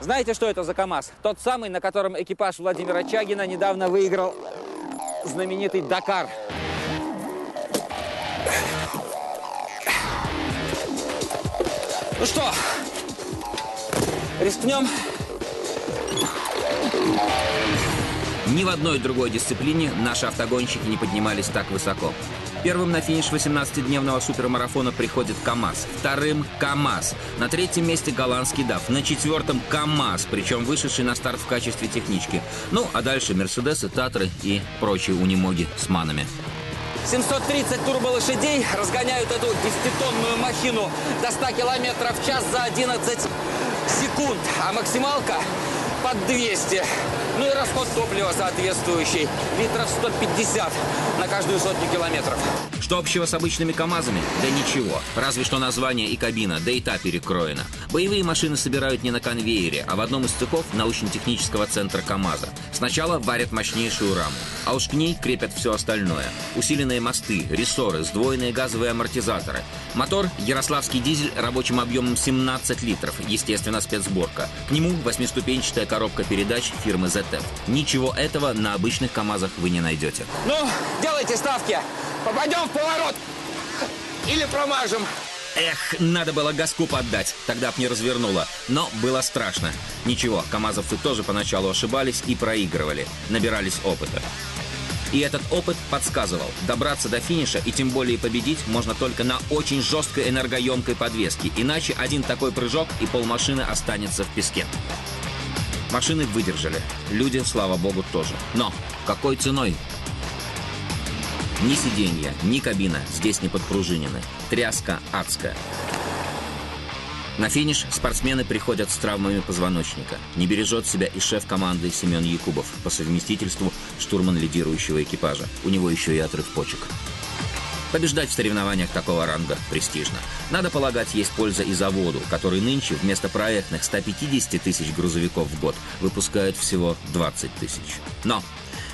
Знаете, что это за КАМАЗ? Тот самый, на котором экипаж Владимира Чагина недавно выиграл знаменитый Дакар. Ну что, рискнем? Ни в одной другой дисциплине наши автогонщики не поднимались так высоко. Первым на финиш 18-дневного супермарафона приходит КАМАЗ. Вторым – КАМАЗ. На третьем месте голландский ДАФ. На четвертом – КАМАЗ, причем вышедший на старт в качестве технички. Ну, а дальше Мерседесы, Татры и прочие унимоги с манами. 730 турболошадей разгоняют эту 10-тонную махину до 100 километров в час за 11 секунд, а максималка под 200. Ну и расход топлива соответствующий. Литров 150 на каждую сотню километров. Что общего с обычными КАМАЗами? Да ничего. Разве что название и кабина, да и та перекроена. Боевые машины собирают не на конвейере, а в одном из цехов научно-технического центра КАМАЗа. Сначала варят мощнейшую раму, а уж к ней крепят все остальное. Усиленные мосты, рессоры, сдвоенные газовые амортизаторы. Мотор – ярославский дизель рабочим объемом 17 литров, естественно, спецсборка. К нему восьмиступенчатая коробка передач фирмы ZF. Ничего этого на обычных КАМАЗах вы не найдете. Ну, делайте ставки. Попадем в поворот. Или промажем. Эх, надо было газку поддать, тогда б не развернуло. Но было страшно. Ничего, КАМАЗовцы тоже поначалу ошибались и проигрывали. Набирались опыта. И этот опыт подсказывал, добраться до финиша и тем более победить можно только на очень жесткой энергоемкой подвеске, иначе один такой прыжок и полмашины останется в песке. Машины выдержали, люди, слава богу, тоже. Но какой ценой? Ни сиденья, ни кабина здесь не подпружинены. Тряска адская. На финиш спортсмены приходят с травмами позвоночника. Не бережет себя и шеф команды Семен Якубов, по совместительству штурман лидирующего экипажа. У него еще и отрыв почек. Побеждать в соревнованиях такого ранга престижно. Надо полагать, есть польза и заводу, который нынче вместо проектных 150 тысяч грузовиков в год выпускает всего 20 тысяч. Но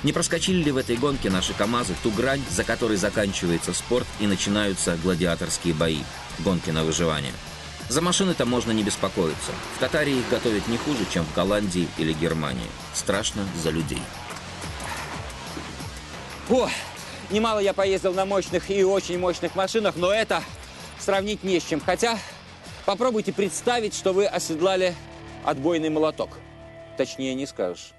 не проскочили ли в этой гонке наши КАМАЗы ту грань, за которой заканчивается спорт и начинаются гладиаторские бои, гонки на выживание? За машины-то можно не беспокоиться. В Татарии их готовят не хуже, чем в Голландии или Германии. Страшно за людей. О, немало я поездил на мощных и очень мощных машинах, но это сравнить не с чем. Хотя попробуйте представить, что вы оседлали отбойный молоток. Точнее не скажешь.